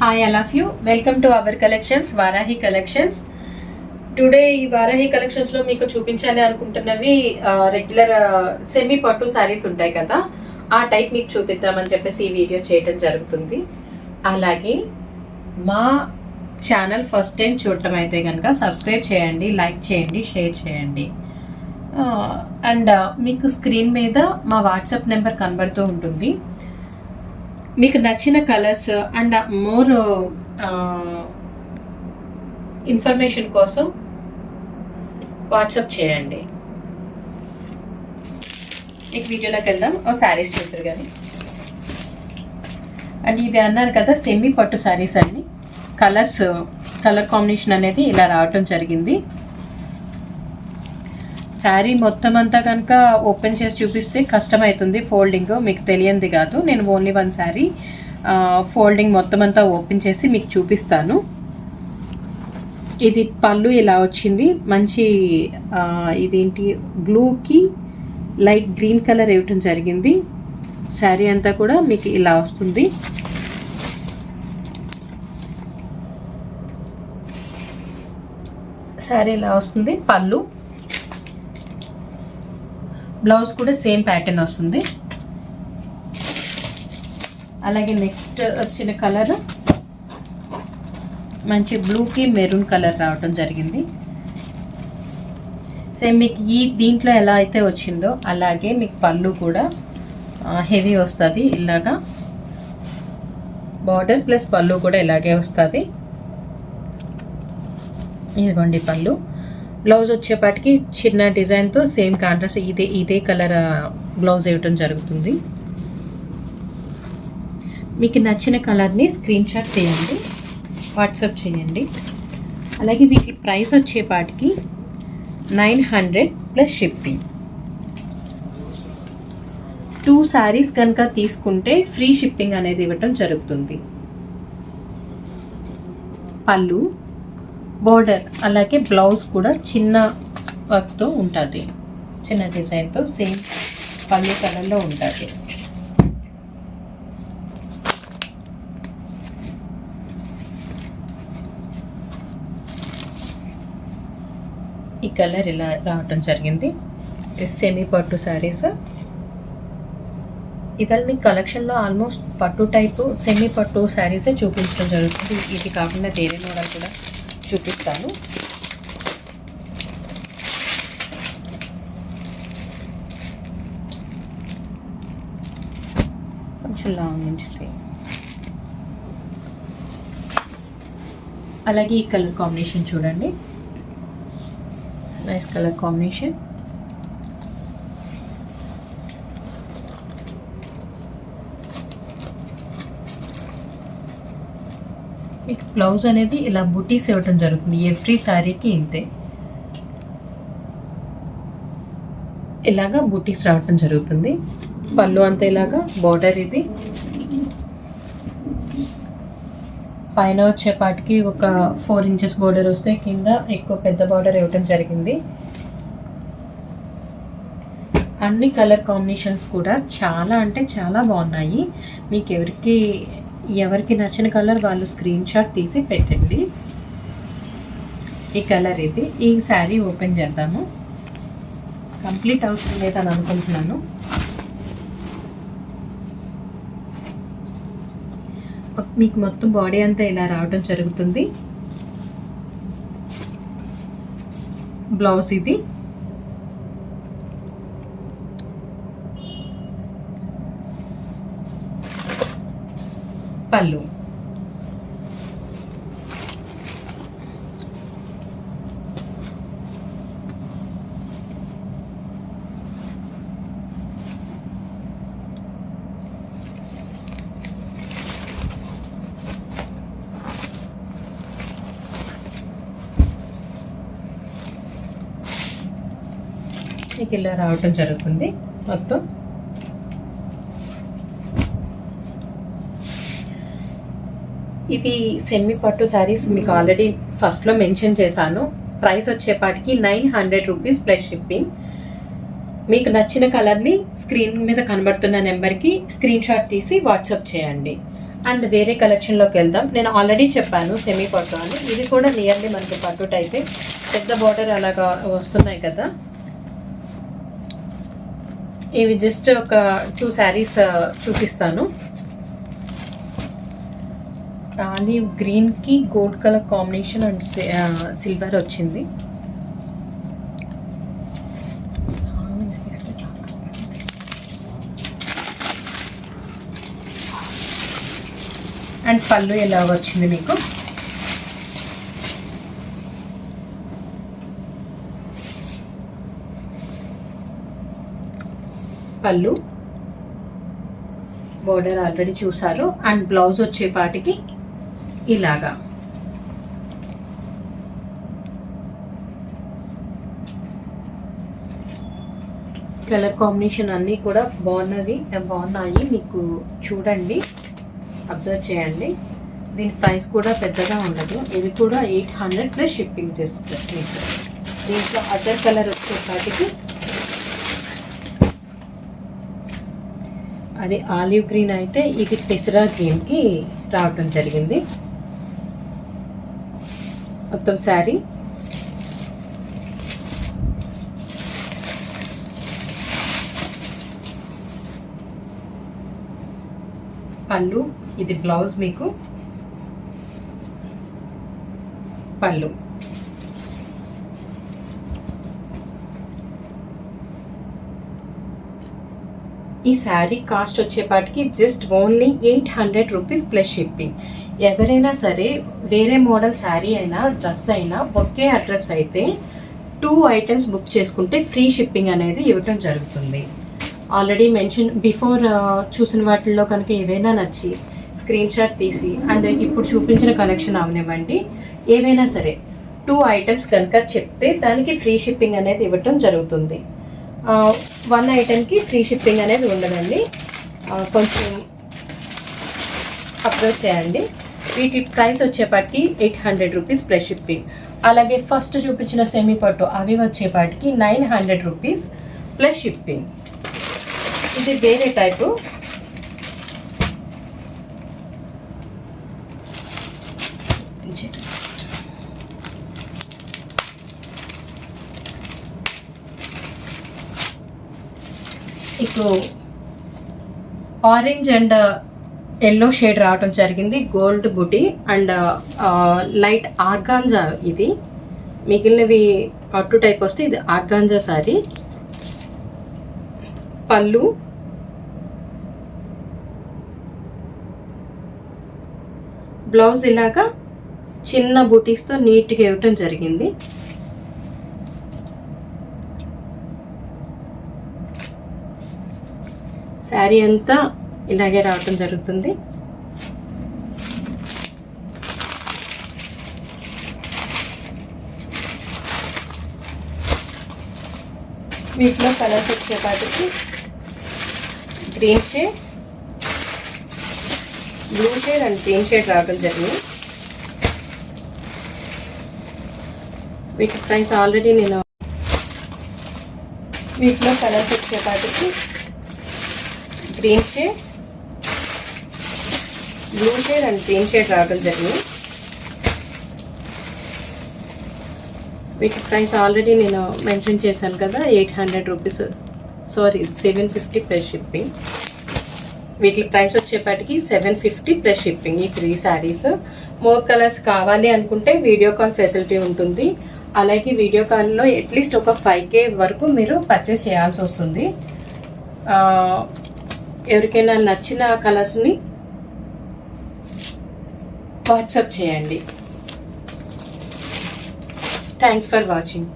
Hi all of you welcome to our collections Varahi collections today ఈ వారాహి కలెక్షన్స్లో మీకు చూపించాలి అనుకుంటున్నవి రెగ్యులర్ సెమీ పట్టు శారీస్ ఉంటాయి కదా ఆ టైప్ మీకు చూపిద్దామని చెప్పేసి ఈ వీడియో చేయటం జరుగుతుంది. అలాగే మా ఛానల్ ఫస్ట్ టైం చూడటం అయితే కనుక సబ్స్క్రైబ్ చేయండి లైక్ చేయండి షేర్ చేయండి. అండ్ మీకు స్క్రీన్ మీద మా వాట్సాప్ నెంబర్ కనబడుతూ ఉంటుంది. మీకు నచ్చిన కలర్స్ అండ్ మోర్ ఇన్ఫర్మేషన్ కోసం వాట్సాప్ చేయండి. ఈ వీడియోలోకి వెళ్దాం. ఓ శారీస్ చూద్దరు కానీ. అండ్ ఇవి అన్నారు కదా సెమీ పట్టు శారీస్ అన్ని కలర్స్ కలర్ కాంబినేషన్ అనేది ఇలా రావటం జరిగింది. శారీ మొత్తం అంతా కనుక ఓపెన్ చేసి చూపిస్తే కష్టమవుతుంది ఫోల్డింగ్. మీకు తెలియంది కాదు. నేను ఓన్లీ వన్ శారీ ఫోల్డింగ్ మొత్తం అంతా ఓపెన్ చేసి మీకు చూపిస్తాను. ఇది పళ్ళు ఇలా వచ్చింది. మంచి ఇదేంటి? బ్లూకి లైట్ గ్రీన్ కలర్ ఇవ్వటం జరిగింది. శారీ అంతా కూడా మీకు ఇలా వస్తుంది. శారీ ఇలా వస్తుంది. పళ్ళు. బ్లౌజ్ కూడా సేమ్ ప్యాటర్న్ వస్తుంది. అలాగే నెక్స్ట్ వచ్చిన కలర్ మంచి బ్లూకి మెరూన్ కలర్ రావటం జరిగింది. సేమ్ మీకు ఈ దీంట్లో ఎలా అయితే వచ్చిందో అలాగే మీకు పళ్ళు కూడా హెవీ వస్తుంది ఇలాగా. బార్డర్ ప్లస్ పళ్ళు కూడా ఇలాగే వస్తుంది. ఇదిగోండి పళ్ళు. బ్లౌజ్ వచ్చేపాటికి చిన్న డిజైన్తో సేమ్ కాంట్రాస్ట్ ఇదే ఇదే కలర్ బ్లౌజ్ ఇవ్వటం జరుగుతుంది. మీకు నచ్చిన కలర్ని స్క్రీన్ షాట్ చేయండి వాట్సాప్ చేయండి. అలాగే వీటి ప్రైస్ వచ్చేపాటికి nine hundred plus shipping. Two saris కనుక తీసుకుంటే ఫ్రీ షిప్పింగ్ అనేది ఇవ్వటం జరుగుతుంది. పళ్ళు బోర్డర్ అలాగే బ్లౌజ్ కూడా చిన్న వర్క్తో ఉంటుంది. చిన్న డిజైన్తో సేమ్ పళ్ళు కలర్లో ఉంటుంది. ఈ కలర్ ఇలా రావటం జరిగింది. సెమీ పట్టు శారీస్. ఇవాళ మీ కలెక్షన్లో ఆల్మోస్ట్ పట్టు టైపు సెమీ పట్టు శారీసే చూపించడం జరుగుతుంది. ఇది కాకుండా వేరే మోడల్ కూడా చూపిస్తాను. కొంచెం లాంగ్ నుంచి అలాగే ఈ కలర్ కాంబినేషన్ చూడండి. Nice colour combination. మీకు బ్లౌజ్ అనేది ఇలా బుటీస్ ఇవ్వటం జరుగుతుంది. ఎవ్రీ శారీకి ఇంతే. ఇలాగా బుటీస్ రావటం జరుగుతుంది. పళ్ళు అంతా ఇలాగా బార్డర్ ఇది. పైన వచ్చేపాటికి ఒక ఫోర్ ఇంచెస్ బార్డర్ వస్తే కింద ఎక్కువ పెద్ద బార్డర్ ఇవ్వటం జరిగింది. అన్ని కలర్ కాంబినేషన్స్ కూడా చాలా అంటే చాలా బాగున్నాయి. మీకు ఎవరికి ఎవరికి నచ్చిన కలర్ వాళ్ళు స్క్రీన్ షాట్ తీసి పెట్టండి. ఈ కలర్ ఇది ఈ శారీ ఓపెన్ చేద్దాము. కంప్లీట్ అవసరం లేదని అనుకుంటున్నాను. మీకు మొత్తం బాడీ అంతా ఇలా రావడం జరుగుతుంది. బ్లౌజ్ ఇది. పళ్ళు. మీకు ఇలా రావటం జరుగుతుంది. మొత్తం ఇవి సెమీ పట్టు శారీస్ మీకు ఆల్రెడీ ఫస్ట్లో మెన్షన్ చేశాను. ప్రైస్ వచ్చేపాటికి nine hundred rupees plus shipping మీకు నచ్చిన కలర్ని స్క్రీన్ మీద కనబడుతున్న నెంబర్కి స్క్రీన్ షాట్ తీసి వాట్సాప్ చేయండి. అండ్ వేరే కలెక్షన్లోకి వెళ్దాం. నేను ఆల్రెడీ చెప్పాను సెమీ పట్టు అని. ఇది కూడా నియర్లీ మనకి పట్టు టైపే పెద్ద బార్డర్ అలాగా వస్తున్నాయి కదా. ఇవి జస్ట్ ఒక టూ శారీస్ చూపిస్తాను. అది గ్రీన్కి gold colour combination and silver వచ్చింది. అండ్ పళ్ళు ఎలా వచ్చింది మీకు? పళ్ళు. బోర్డర్ ఆల్రెడీ చూసారు. అండ్ బ్లౌజ్ వచ్చేపాటికి ఇలాగా. కలర్ కాంబినేషన్ అన్నీ కూడా బాగున్నది బాగున్నాయి. మీకు చూడండి అబ్జర్వ్ చేయండి. దీని ప్రైస్ కూడా పెద్దగా ఉండదు. ఇది కూడా ఎయిట్ హండ్రెడ్ ప్లస్ షిప్పింగ్ చేస్తుంది మీకు. దీంట్లో అదర్ కలర్ వచ్చేపాటికి అది ఆలివ్ గ్రీన్ అయితే ఇది పెసరా గ్రీన్కి రావటం జరిగింది. మొత్తం శారీ. పళ్ళు ఇది బ్లౌజ్ మీకు. పళ్ళు. ఈ శారీ కాస్ట్ వచ్చేపాటికి just only eight hundred rupees plus shipping. ఎవరైనా సరే వేరే మోడల్ శారీ అయినా డ్రెస్ అయినా ఒకే అడ్రస్ అయితే టూ ఐటమ్స్ బుక్ చేసుకుంటే ఫ్రీ షిప్పింగ్ అనేది ఇవ్వటం జరుగుతుంది. ఆల్రెడీ మెన్షన్ బిఫోర్ చూసిన వాటిల్లో కనుక ఏవైనా నచ్చి స్క్రీన్ షాట్ తీసి అండ్ ఇప్పుడు చూపించిన కలెక్షన్ అవనివ్వండి. ఏవైనా సరే టూ ఐటమ్స్ కనుక చెప్తే దానికి ఫ్రీ షిప్పింగ్ అనేది ఇవ్వటం జరుగుతుంది. వన్ ఐటెంకి ఫ్రీ షిప్పింగ్ అనేది ఉండదండి. కొంచెం అప్రోచ్ చేయండి. వీటి ప్రైస్ వచ్చేపాటికి eight hundred rupees plus shipping అలాగే ఫస్ట్ చూపించిన సెమీ పట్టు అవి వచ్చేపాటికి nine hundred rupees plus shipping ఇది వేరే టైపు ఇప్పుడు ఆరెంజ్ అండ్ ఎల్లో షేడ్ రావటం జరిగింది. Gold buti and light organza ఇది. మిగిలినవి అటు టైప్ వస్తే ఇది ఆర్గాంజా సారీ పళ్ళు. బ్లౌజ్ ఇలాగా చిన్న బుటీస్తో నీట్గా ఇవ్వటం జరిగింది. శారీ అంతా ఇలాగే రావటం జరుగుతుంది. వీటిలో కలర్స్ వచ్చేపాటికి green shade blue shade and green shade రావడం జరిగింది. వీటి ప్రైస్ ఆల్రెడీ నేను వీటిలో కలర్స్ వచ్చేపాటికి green shade blue shade and green shade రావడం జరిగింది. వీటి ప్రైస్ ఆల్రెడీ నేను మెన్షన్ చేశాను కదా eight hundred rupees sorry seven fifty plus shipping వీటి ప్రైస్ వచ్చేపాటికి సెవెన్ ఫిఫ్టీ ప్లస్ షిప్పింగ్ ఈ త్రీ శారీస్ మోర్ కలర్స్ కావాలి అనుకుంటే వీడియో కాల్ ఫెసిలిటీ ఉంటుంది. అలాగే వీడియో కాల్లో అట్లీస్ట్ ఒక ఫైవ్ కే వరకు మీరు పర్చేస్ చేయాల్సి వస్తుంది. ఎవరికైనా నచ్చిన కలర్స్ని వాట్సాప్ చేయండి. Thanks for watching